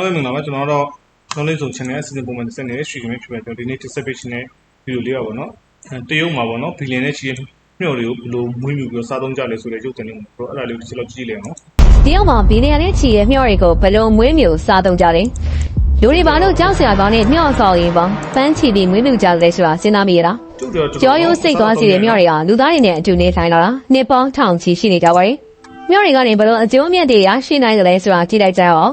ဟုတ်ကဲ့မင်္ဂလာပါကျွန်တော်တော့လုံးလေးစုံ channel အစီအစဉ်ပုံမှန်တစ်စက်နေတဲ့ရွှေခင်မဖြစ်ပဲကျွန်တော်ဒီနေ့တစ်ဆက်ပေးခြင်းတဲ့ဗီဒီယိုလေးပါပေါ့နော်အဲတရုတ်မှာပေါ့နော်ဘီလီယံနဲ့ချီတဲ့မျှော်တွေကိုဘယ်လိုမွေးမြူပြီးတော့စားသုံးကြလဲဆိုတဲ့ရုပ်သံလေးကိုအဲ့ဒါလေးကိုတစ်ချက်လောက်ကြည့်လိုက်အောင်နော်တရုတ်မှာဘီလီယံနဲ့ချီရဲ့မျှော်တွေကိုဘယ်လိုမွေးမြူစားသုံးကြလဲလူတွေဘာလို့ကြောက်စရာကောင်းတဲ့မျှော်ဆောင်ရင်ပေါ့ပန်းချီပြီးမွေးမြူကြလဲဆိုတာစဉ်းစားမိရလားကျုပ်တို့ကြောရိုးစိတ်သွားစီတဲ့မျှော်တွေကလူသားတွေနဲ့အတူနေထိုင်လာတာနှစ်ပေါင်းထောင်ချီရှိနေကြပါရဲ့မျှော်တွေကနေဘယ်လိုအကျိုးအမြတ်တွေရရှိနိုင်ကြလဲဆိုတာကြည့်လိုက်ကြရအောင်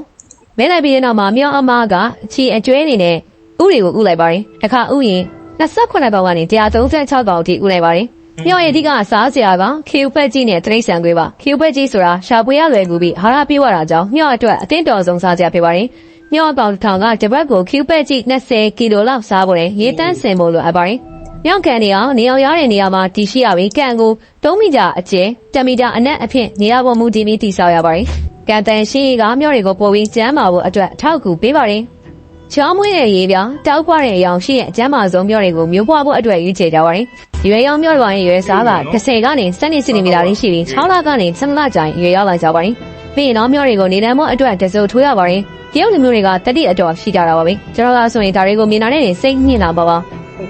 မဲလိုက်ပြီးတဲ့နောက်မှာမျှော်အမကချီအကျွဲအနေနဲ့ဥတွေကိုဥလိုက်ပါရင်တစ်ခါဥရင်28ပေါင်ကနေ136ပေါင်အထိဥလိုက်ပါတယ်မျောရဲ့အဓိကစားစရာကခေဥပက်ကြီးနဲ့တရိတ်ဆန်ခွေးပါခေဥပက်ကြီးဆိုတာရှာပွေရလွယ်ကူပြီးဟာရပြေးဝတာကြောင့်မျောအတွက်အသင့်တော်ဆုံးစားစရာဖြစ်ပါတယ်မျောပေါင်တစ်ထောင်ကတပတ်ကိုခေဥပက်ကြီး20ကီလိုလောက်စားဖို့နဲ့ရေတန်းစင်ဖို့လိုအပ်ပါတယ်မြောက်ကန်နေအောင်နေအောင်ရတဲ့နေရာမှာတည်ရှိရပြီးကန်ကို3မီတာအကျယ်10မီတာအနက်အဖြစ်နေရာပေါ်မူတည်ပြီးတည်ဆောက်ရပါတယ် ကန်တန်ရှိကမျောတွေကိုပို့ပြီးကျမ်းမာဖို့အတွက်အထောက်အကူပေးပါတယ်ချောင်းမွေးတဲ့ရေပြတောက်ပွားတဲ့အယောင်ရှိတဲ့အကျမ်းမာဆုံးမျောတွေကိုမျိုးပွားဖို့အတွက်ရွေးချယ်ကြပါတယ်ရွေရောင်မျောတွေပါရင်ရွေစားက30ကနေ7စင်တီမီတာလေးရှိပြီး6လကနေ7လကြာရင်ရွေရောက်လာကြပါတယ်ပြီးရင်တော့မျောတွေကိုနေတမ်းဖို့အတွက်တစိုးထိုးရပါတယ်တရုတ်လူမျိုးတွေကတတိအတော်ရှိကြတာပါပဲကျွန်တော်ကဆိုရင်ဒါတွေကိုမြင်လာတဲ့နေစိတ်ညစ်လာပါပါ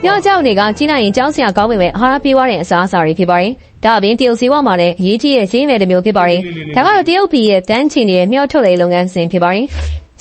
ညောကြောက်တွေကကြီးလိုက်ရင်ကြောက်စရာကောင်းပေမဲ့အာဟာရပြေးွားတဲ့အစားအစာတွေဖြစ်ပါတယ်ဒါအပြင်တရုတ်စီးပွားမှာလည်းအရေးကြီးတဲ့ဈေးမယ်တစ်မျိုးဖြစ်ပါတယ်ဒါကတော့တရုတ်ပြည်ရဲ့တန်းချီနေတဲ့မျောထုတ်လေလုပ်ငန်းစဉ်ဖြစ်ပါတယ်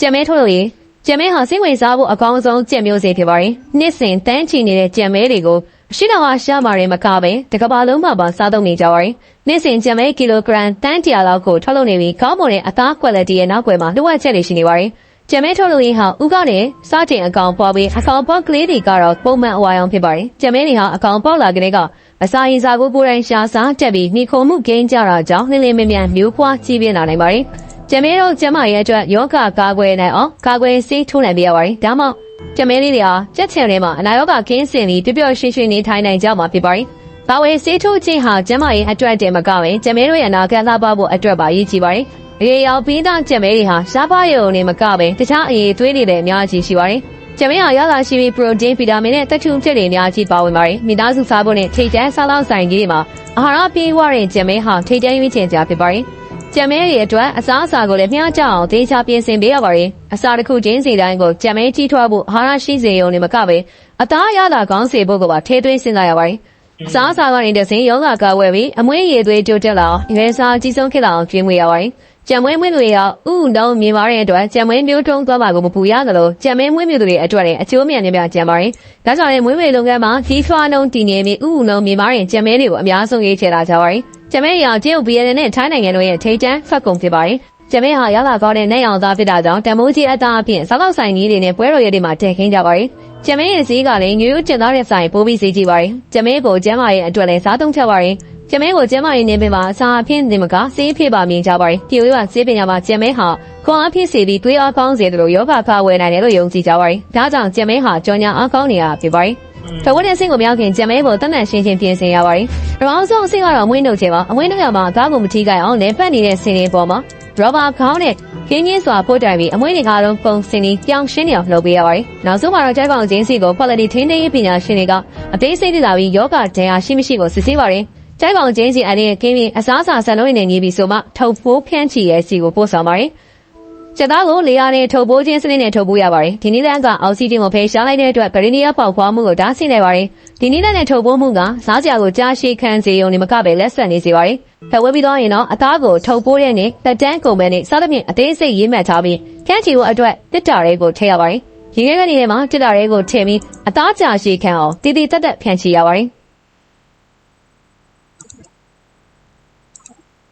ကြံမဲထုတ်လို့ရေးကြံမဲဟာစိတ်ဝင်စားဖို့အကောင်းဆုံးကြံမျိုးစေဖြစ်ပါတယ်နှစ်စဉ်တန်းချီနေတဲ့ကြံမဲတွေကိုရှိတော်ဟာရှားမာရင်မကပဲတကဘာလုံးမှာပါစားသုံးနေကြပါတယ်နှစ်စဉ်ကြံမဲကီလိုဂရမ်တန်းတရာလောက်ကိုထုတ်လုပ်နေပြီးကောင်းမွန်တဲ့အသား quality ရဲ့နောက်ွယ်မှာလိုအပ်ချက်တွေရှိနေပါတယ် ကျမဲထုတ်လို့ရဟာဥကနဲ့စားချိန်အကောင်ပွားပြီးအကောင်ပေါက်ကလေးတွေကတော့ပုံမှန်အဝါရောင်ဖြစ်ပါတယ်။ကျမဲတွေဟာအကောင်ပေါက်လာကလေးကအစာရင်စာကိုကိုယ်တိုင်ရှာစားတက်ပြီးမိခုံမှုဂိမ်းကြတာကြောင့်လင်းလင်းမြမြမျိုးပွားကြီးပြင်းလာနိုင်ပါတယ်။ကျမဲတို့ကျမရဲ့အတွက်ယောဂကာကွယ်နိုင်အောင်ကာကွယ်ဆေးထိုးနိုင်ပြရပါတယ်။ဒါမှမဟုတ်ကျမဲလေးတွေဟာကြက်ချင်ထဲမှာအနာရောဂါကင်းစင်ပြီးပြပြရွှင်ရွှင်နေထိုင်နိုင်ကြမှာဖြစ်ပါတယ်။ဘာဝေးဆေးထိုးခြင်းဟာကျမရဲ့အတွက်တည်းမကပဲကျမဲတို့ရဲ့အနာဂတ်သားပါဖို့အတွက်ပါရည်ကြည်ပါတယ်။ ရေရောင်ပြီးသားကြက်မဲတွေဟာရှားပါးရုံနဲ့မကပဲတခြားအရေးသွေးတွေလည်းအများကြီးရှိပါတယ်။ကြက်မဲဟာရလာရှိပြီးပရိုတင်းဗီတာမင်နဲ့သတ္တုဖြစ်တွေအများကြီးပါဝင်ပါတယ်။မိသားစုစားဖို့နဲ့ထိတ်တန်းစားလောက်ဆိုင်ကြီးတွေမှာအာဟာရပြည့်ဝတဲ့ကြက်မဲဟာထိတ်တန်းရွေးချယ်ကြဖြစ်ပါတယ်။ကြက်မဲတွေအတွက်အစားအစာကိုလည်းမျှကြအောင်သေချာပြင်ဆင်ပေးရပါတယ်။အစာတစ်ခုချင်းစီတိုင်းကိုကြက်မဲကြီးထွားဖို့အာဟာရရှိစေရုံနဲ့မကပဲအသားရလာကောင်းစေဖို့ကပါထဲသွင်းစဉ်းစားရပါတယ်။စားစားကနေတစဉ်ယောဂကာဝယ်ပြီးအမွေးရည်သွေးတိုးတက်လာအောင်ရွေးစားကြီးဆုံးဖြစ်လာအောင်ကျွေးမွေးရပါတယ်။ ကြံမွေးမွေးတွေရောဥဥလုံးမြင်ပါတဲ့အတွက်ကြံမွေးမျိုးထုံးသွားမှာကိုမပူရသလိုကြံမွေးမွေးမျိုးတွေအတွက်လည်းအကျိုးမြန်နေပြကြံပါတယ်။ဒါကြောင့်လည်းမွေးမွေးလုပ်ငန်းမှာကြီးထွားနှုန်းတည်နေပြီးဥဥလုံးမြင်ပါတဲ့ကြံမဲတွေကိုအများဆုံးရေးချယ်လာကြပါတယ်။ကြံမဲရောင်ကျင်းဥ BNN နဲ့ထိုင်းနိုင်ငံတို့ရဲ့ထိတ်တန်းဖက်ကုန်ဖြစ်ပါတယ်။ကျမဲဟာရလာကောင်းတဲ့နဲ့ရောင်သားဖြစ်တာကြောင့်တမိုးကြီးအသားအဖြစ်စားတော့ဆိုင်ကြီးတွေနဲ့ပွဲတော်ရည်တွေမှာတည်ခင်းကြပါတယ်။ကျမဲရဲ့ဈေးကလည်းညူးညူးကျင်သားတဲ့ဆိုင်ပိုးပြီးဈေးကြီးပါတယ်။ကျမဲကိုကျမ်းမာရဲ့အတွက်လည်းစားသုံးချက်ပါတယ်။ ကျမဲကိုကျမ်းမာရေးနေပင်မှာအစာအဖြစ်နေမကဈေးဖြစ်ပါမြင်ကြပါတယ်။ဒီလိုကဈေးပညာမှာကျမဲဟာခွန်အားဖြစ်စေပြီးတွေးအားကောင်းစေတယ်လို့ယောဂခါဝယ်နိုင်တယ်လို့ယုံကြည်ကြပါတယ်။ဒါကြောင့်ကျမဲဟာကြော်ညာအားကောင်းနေတာဖြစ်ပါတယ်။ထဝက်တဲ့အဆင့်ကိုမရောက်ခင်ကြံမဲကိုတတ်နတ်ရှင်းရှင်းပြင်ဆင်ရပါတယ်။ပထမဆုံးအဆင့်ကတော့အမွှေးနှုတ်ခြင်းပါ။အမွှေးနှုတ်ရမှာကားကိုမထိခိုက်အောင်လည်းပတ်နေတဲ့ဆင်းလေးပေါ်မှာရောဘာခေါင်းနဲ့ခင်းချင်းစွာပို့တိုင်ပြီးအမွှေးတွေကားလုံးပုံစင်လေးပြောင်းရှင်းနေအောင်လုပ်ပေးရပါတယ်။နောက်ဆုံးမှာတော့ကျိုက်ပေါင်ချင်းစီကို quality ထင်းသေးပညာရှင်တွေကအသေးစိတ်လာပြီးယောဂဒဏ်ရာရှိမရှိကိုစစ်ဆေးပါတယ်။ ကျိုက်ပေါင်ချင်းစီအနေနဲ့ကင်းပြီးအစားအစာဆန်လုံးတွေနဲ့ညီးပြီးဆိုမှထုတ်ဖိုးဖျန်းချီရဲ့စီကိုပို့ဆောင်ပါတယ်။ကျက်သားကိုလေယာဉ်နဲ့ထုတ်ပိုးခြင်းစနစ်နဲ့ထုတ်ပိုးရပါတယ်။ဒီနည်းလမ်းကအောက်ဆီဂျင်ကိုဖေရှားလိုက်တဲ့အတွက်ဂရီနီယာပေါက်ဖွားမှုကိုတားဆီးနိုင်ပါတယ်။ဒီနည်းလမ်းနဲ့ထုတ်ပိုးမှုကစားစရာကိုကြားရှိခံစေရုံနဲ့မကပဲလက်ဆက်နေစေပါတယ်။ဖက်ဝဲပြီးတော့ရင်တော့အသားကိုထုတ်ပိုးတဲ့နဲ့တက်တန်းကုန်ပဲနဲ့စားသဖြင့်အသေးစိတ်ရေးမှတ်ထားပြီးခန်းချီဖို့အတွက်တစ်တာတွေကိုထည့်ရပါတယ်။ရေခဲကနေထဲမှာတစ်တာတွေကိုထည့်ပြီးအသားကြာရှည်ခံအောင်တည်တည်တက်တက်ဖြန့်ချီရပါတယ်။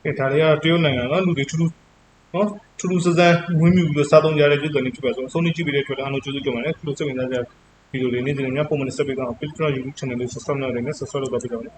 ကဲဒါတွေကတရုတ်နိုင်ငံနော်လူတွေထူးထူးနော်ထူးထူးဆန်းဆန်းမွေးမြူပြီးတော့စားသုံးကြတဲ့ရုပ်သံလေးဖြစ်ပါဆိုအဆုံးထိကြည့်ပြီးတဲ့အတွက်အားလုံးကျေးဇူးတင်ပါတယ်ခုလိုစိတ်ဝင်စားကြဗီဒီယိုလေးနေ့စဉ်ညပုံမှန်ဆက်ပေးတော့ Patreon YouTube channel လေး subscribe လုပ်နေနဲ့ subscribe လုပ်တော့ပြကြပါမယ်